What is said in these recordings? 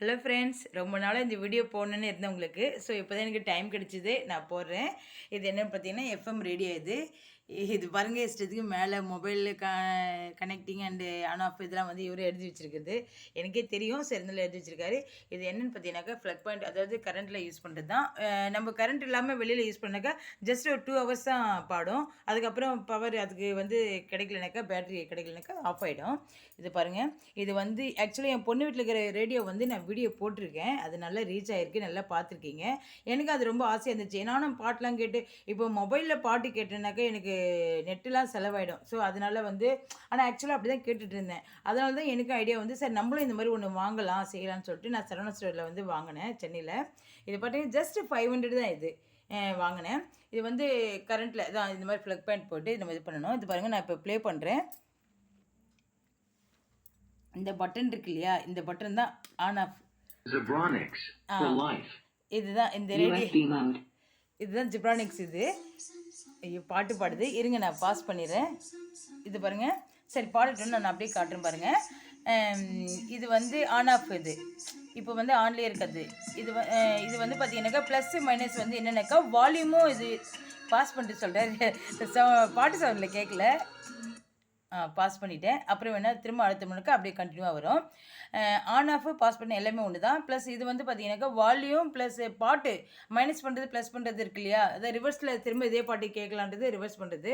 Hello friends ரொம்ப நாளாக இந்த வீடியோ போடணுன்னு இருந்தேன் உங்களுக்கு. ஸோ இப்போ தான் எனக்கு டைம் கிடச்சிது. நான் போடுறேன். இது என்னென்னு பார்த்தீங்கன்னா எஃப்எம் ரேடியோ இது. இது பாருங்க இஷ்டத்துக்கு மேலே மொபைலில் க கனெக்டிங் அண்டு ஆன் ஆஃப் இதெல்லாம் வந்து இவரே எழுதி வச்சிருக்குது எனக்கே தெரியும். சிறந்தில் எழுதி வச்சிருக்காரு. இது என்னென்னு பார்த்தீங்கன்னாக்கா ஃப்ளக் பாயிண்ட் அதாவது கரண்ட்டில் யூஸ் பண்ணுறது தான் நம்ம கரண்ட் இல்லாமல் வெளியில் யூஸ் பண்ணாக்கா ஜஸ்ட் ஒரு டூ ஹவர்ஸ் தான் பாடும். அதுக்கப்புறம் பவர் அதுக்கு வந்து கிடைக்கலனாக்கா பேட்டரி கிடைக்கலனாக்கா ஆஃப் ஆகிடும் இது பாருங்கள் இது வந்து ஆக்சுவலி என் பொண்ணு வீட்டில் இருக்கிற ரேடியோ வந்து நான் வீடியோ போட்டிருக்கேன். அது நல்லா ரீச் ஆகிருக்கு நல்லா பார்த்துருக்கீங்க. எனக்கு அது ரொம்ப ஆசையாக இருந்துச்சு. நானும் பாட்டெலாம் கேட்டு இப்போ மொபைலில் பாட்டு கேட்டேனாக்கா எனக்கு நெட்டுலாம் செலவாயிடும். ஸோ அதனால் வந்து ஆனால் ஆக்சுவலாக அப்படி தான் கேட்டுட்டு இருந்தேன் அதனால தான் எனக்கு ஐடியா வந்து சார் நம்மளும் இந்த மாதிரி ஒன்று வாங்கலாம் செய்யலாம்னு சொல்லிட்டு நான் சரவண ஸ்டோரில் வந்து வாங்கினேன் சென்னையில். இது பார்த்தீங்கன்னா ஜஸ்ட் ஃபைவ் ஹண்ட்ரட் தான் இது. வாங்கினேன். இது வந்து கரண்ட்டில் தான் இந்த மாதிரி ப்ளக் பேண்ட் போட்டு நம்ம இது பண்ணணும். இது பாருங்கள் நான் இப்போ ப்ளே பண்ணுறேன் இந்த பட்டன் இருக்கு இல்லையா இந்த பட்டன் தான் ஆன் ஆஃப். இதுதான் இந்த mode. இதுதான் ஜிப்ரானிக்ஸ் இது. ஐயோ பாட்டு பாடுது. இருங்க நான் பாஸ் பண்ணிடுறேன். இது பாருங்க. சரி பாடட்டும். நான் அப்படியே காட்டுறேன் பாருங்க. இது வந்து ஆன் ஆஃப் இது. இப்போ வந்து ஆன்லேயே இருக்குது. இது இது வந்து பார்த்தீங்கன்னாக்கா ப்ளஸ் மைனஸ் வந்து என்னென்னாக்கா வால்யூமும் இது பாஸ் பண்ணிட்டு சொல்கிறேன் பாட்டு சவுண்டில் கேட்கல பாஸ் பண்ணிட்டேன். அப்புறம் வேணால் திரும்ப அடுத்த முன்னுக்கு அப்படியே கண்டினியூவாக வரும். ஆன் ஆஃப் பாஸ் பண்ண எல்லாமே ஒன்று தான். ப்ளஸ் இது வந்து பார்த்தீங்கன்னாக்கா வால்யூம் ப்ளஸ் பாட்டு மைனஸ் பண்ணுறது ப்ளஸ் பண்ணுறது இருக்கு இல்லையா? அதை ரிவர்ஸில் திரும்ப இதே பாட்டு கேட்கலான்றது ரிவர்ஸ் பண்ணுறது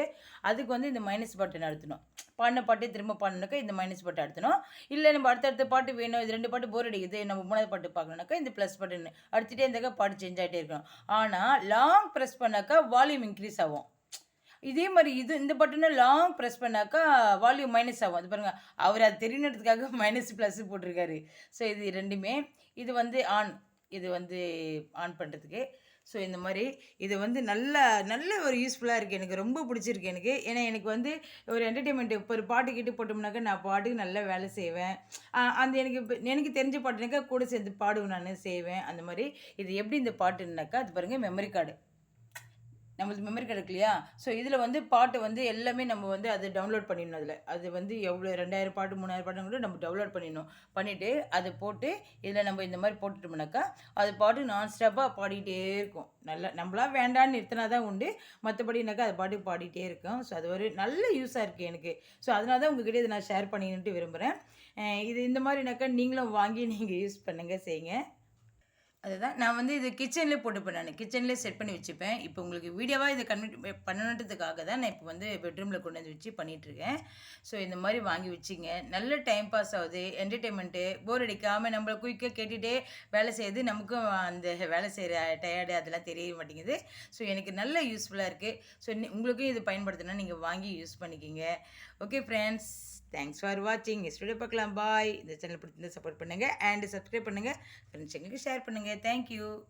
அதுக்கு வந்து இந்த மைனஸ் பட்டன் நடத்தணும் பாடின பாட்டே திரும்ப பாடணுனாக்கா இந்த மைனஸ் பட்டன் அடுத்தணும் இல்லை நம்ம அடுத்தடுத்த பாட்டு வேணும். இது ரெண்டு பாட்டு போர் அடிக்குது. நம்ம மூணாவது பாட்டு பார்க்கணுனாக்கா இந்த ப்ளஸ் பட்டன் அடிச்சுட்டே இருந்தாக்கா பாட்டு சேஞ்ச் ஆகிட்டே இருக்கணும். ஆனால் லாங் ப்ரெஸ் பண்ணாக்கா வால்யூம் இன்க்ரீஸ் ஆகும். இதே மாதிரி இது இந்த பட்டனை லாங் ப்ரெஸ் பண்ணாக்கா வால்யூம் மைனஸ் ஆகும். அது பாருங்கள் அவர் அது தெரியணுன்றதுக்காக மைனஸ் ப்ளஸ் போட்டிருக்காரு. ஸோ இது ரெண்டுமே. இது வந்து ஆன் இது வந்து ஆன் பண்ணுறதுக்கு ஸோ இந்த மாதிரி இது வந்து நல்ல நல்ல ஒரு யூஸ்ஃபுல்லாக இருக்குது எனக்கு ரொம்ப பிடிச்சிருக்கு எனக்கு. ஏன்னா எனக்கு வந்து ஒரு என்டர்டெயின்மெண்ட் இப்போ ஒரு பாட்டு கேட்டு போட்டோம்னாக்கா நான் பாட்டுக்கு நல்லா வேலை செய்வேன். அந்த எனக்கு எனக்கு தெரிஞ்ச பாட்டுனாக்கா கூட சேர்ந்து பாடுவேன் நான் செய்வேன். அந்த மாதிரி இது எப்படி இந்த பாட்டுனாக்கா அது பாருங்கள் மெமரி கார்டு நம்மளுக்கு மெமரி கார்டு இருக்கு இல்லையா? ஸோ இதில் வந்து பாட்டு வந்து எல்லாமே நம்ம வந்து அது டவுன்லோட் பண்ணிடணும் அதில். அது வந்து எவ்வளோ ரெண்டாயிரம் பாட்டு மூணாயிரம் பாட்டு கூட நம்ம டவுன்லோட் பண்ணிடணும். பண்ணிவிட்டு அதை போட்டு இதில் நம்ம இந்த மாதிரி போட்டுட்டோம்னாக்கா அது பாட்டு நான் ஸ்டாப்பாக பாடிக்கிட்டே இருக்கும். நல்லா நம்மளா வேண்டான்னு நிறுத்தினா தான் உண்டு. மற்றபடினாக்கா அது பாட்டு பாடிட்டே இருக்கும். ஸோ அது ஒரு நல்ல யூஸாக இருக்குது எனக்கு. ஸோ அதனால தான் உங்ககிட்ட இதை நான் ஷேர் பண்ணிக்கிட்டு விரும்புகிறேன் இது இந்த மாதிரினாக்கா நீங்களும் வாங்கி நீங்கள் யூஸ் பண்ணுங்கள் செய்யுங்க. அதுதான். நான் வந்து இது கிச்சன்லேயே போட்டுப்பேன் நான். கிச்சன்லேயே செட் பண்ணி வச்சுப்பேன். இப்போ உங்களுக்கு வீடியோவாக இதை கன்வெர்ட் பண்ணணுன்றதுக்காக தான் நான் இப்போ வந்து பெட்ரூமில் கொண்டு வந்து வச்சு பண்ணிகிட்ருக்கேன் ஸோ இந்த மாதிரி வாங்கி வச்சிங்க. நல்ல டைம் பாஸ் ஆகுது. என்டர்டெயின்மெண்ட்டு போர் அடிக்காமல் நம்மளை குயிக்காக கேட்டுகிட்டே வேலை செய்யுது. நமக்கும் அந்த வேலை செய்கிற டயர்டு அதெல்லாம் தெரிய மாட்டேங்குது. ஸோ எனக்கு நல்ல யூஸ்ஃபுல்லாக இருக்குது ஸோ உங்களுக்கும் இது பயன்படுத்தினா நீங்கள் வாங்கி யூஸ் பண்ணிக்கிங்க. ஓகே ஃப்ரெண்ட்ஸ் தேங்க்ஸ் ஃபார் வாட்சிங் ஸ்டுடியோ பார்க்கலாம். பாய் இந்த சேனல் பிடிச்சிருந்தா சப்போர்ட் பண்ணுங்கள் அண்ட் சப்ஸ்கிரைப் பண்ணுங்கள் ஃப்ரெண்ட்ஸுங்களுக்கு ஷேர் பண்ணுங்கள் thank you.